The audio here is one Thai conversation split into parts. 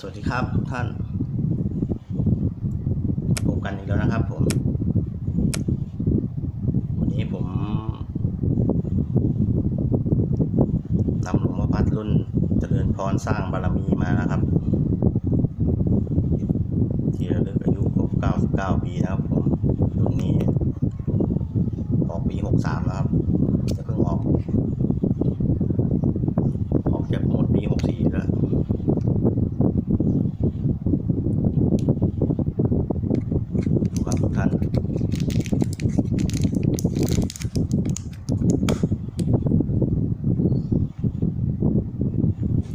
สวัสดีครับทุกท่านพบกันอีกแล้วนะครับผม วันนี้ผมนำหลวงพ่อพัดรุ่นเจริญพรสร้างบารมีมานะครับ ที่ระลึกอายุครบ99 ปีนะครับผม รุ่นนี้ออกปี 63 แล้วครับจะเพิ่งออก ออกจากหมดปี 64 แล้ว ดูครับทุกท่าน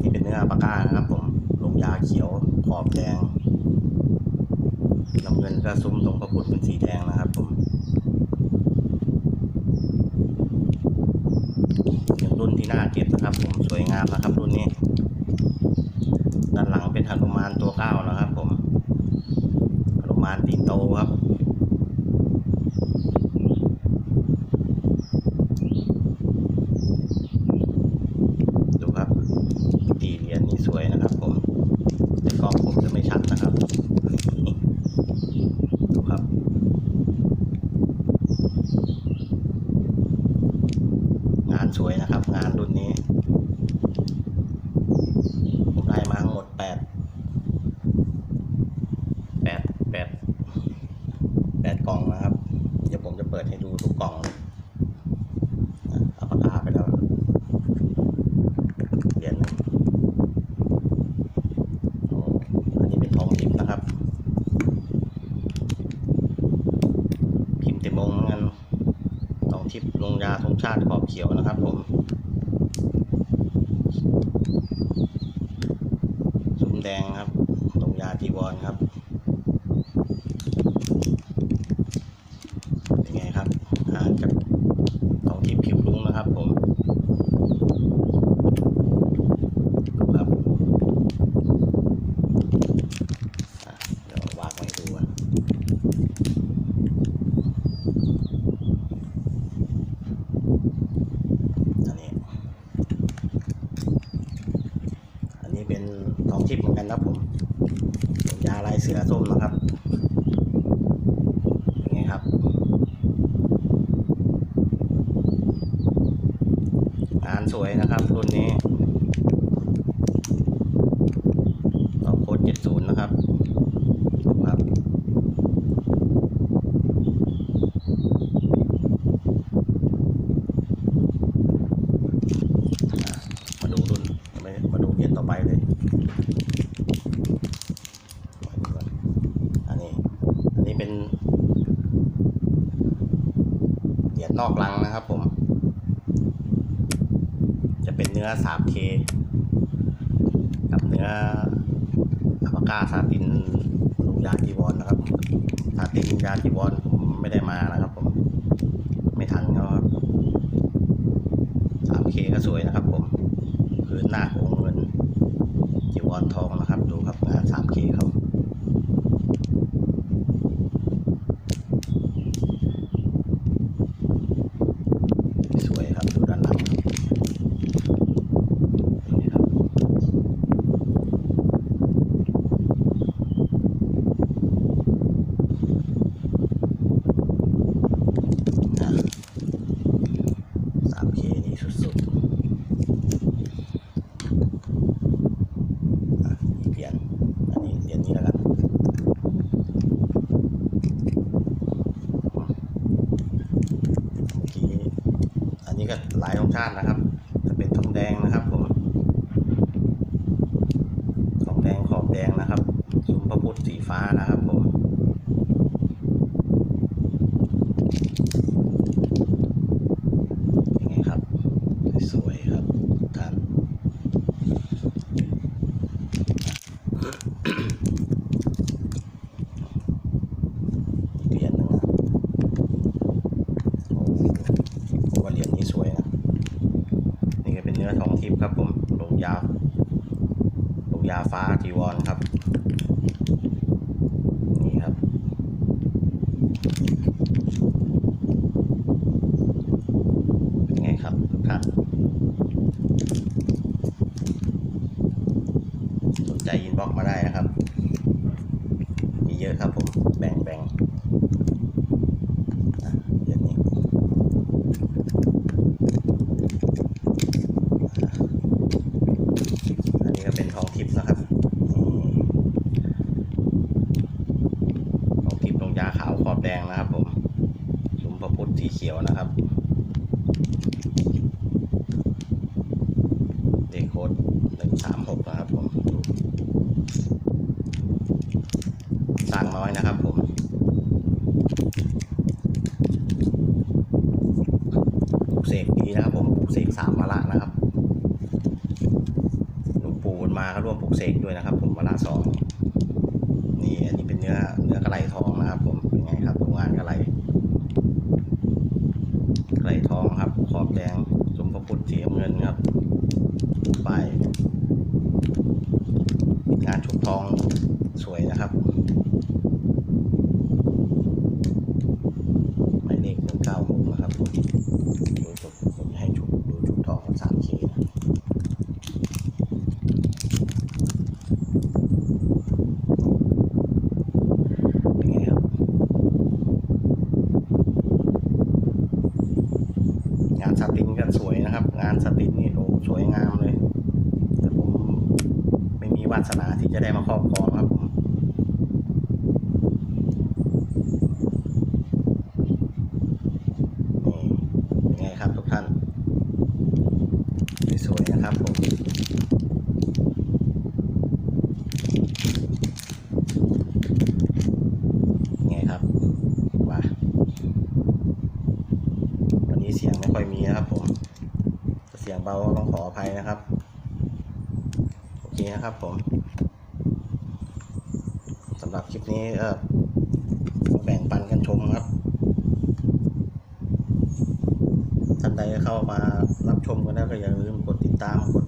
นี่เปากกานะครับผมลงยาเขียวขอบแดงน้ำเงินก็ซุ้มตรงพระพุทธเป็นสีแดงนะครับผมเป็นรุ่นที่น่าเก็บนะครับผมสวยงามนะครับรุ่นนี้ ด้านหลังเป็นหนุมานตัวเก้านะครับผมหนุมานตีนโตครับ ดูครับตีเหรียญนี่สวยนะครับผม แต่กล้องผมจะไม่ชัดนะครับ ดูครับ งาน สวยนะครับ งานรุ่นนี้ผมได้มาทั้งหมดแปดแปดแปดแปดกล่องนะครับ เดี๋ยวผมจะเปิดให้ดูทุกกล่องเลยอะเอาปากกาไปแล้วเหรียญหนึ่งโอ้อันนี้เป็นทองทิพย์นะครับ พิมพ์เต็มองค์เหมือนกัน ทิพย์ลงยาธงชาติขอบเขียวนะครับผมซุ้มแดงครับลงยาจีวรครับ เป็นไงครับห่างจากทองทิพย์ผิวรุ้งนะครับผมดูครับอะเดี๋ยววางไว้ให้ดูอะอันนี้ อันนี้เป็นทองทิพย์เหมือนกันนะครับผมเป็นยาลายเสือส้ มนะครับนไงครับงานสวยนะครับรุ่นนี้ต่อโค้ด70นย์นะครับ มาดูรุ่นไม่มาดูเหรียญต่อไปเลย อันนี้ อันนี้เป็นเหรียญ นอกลังนะครับผม จะเป็นเนื้อ 3K กับเนื้ออัปากาซาตินลูกยาจีวรนะครับซาตินยาจีวรผมไม่ได้มานะครับผม ไม่ทันเขาครับ 3K ก็สวยนะครับผมพื้นหน้าองค์เงินจีวรทองนะครับ ดูครับงาน 3K เขาสวยครับ ดูด้านหลังนี่ครับอะ 3K นี่สุดๆ อะอีกเหรียญอันนี้เหรียญนี้แล้วกันเมื่อกี้อันนี้ก็หลายองค์ ชาตินะครับ จะเป็นทองแดงนะครับ ยาฟ้าจีวอนครับนี่ครับ เป็นไงครับทุกท่านสนใจยินบ็อกมาได้นะครับ มีเยอะครับผมแบ สีเขียวนะครับเด็กโค้ดหนึ่งสามหกนะครับผม มาครอบครองครับผมนี่ไงครับทุกท่าน สวยๆนะครับผมไงครับว้าวันนี้เสียงไม่ค่อยมีนะครับผม เสียงเบาก็ต้องขออภัยนะครับ โอเคนะครับผมำหรับคลิปนี้ก็แบ่งปันกันชมครับ ท่านใดเข้ามารับชมกันแล้วก็อย่าลืมกดติดตามกด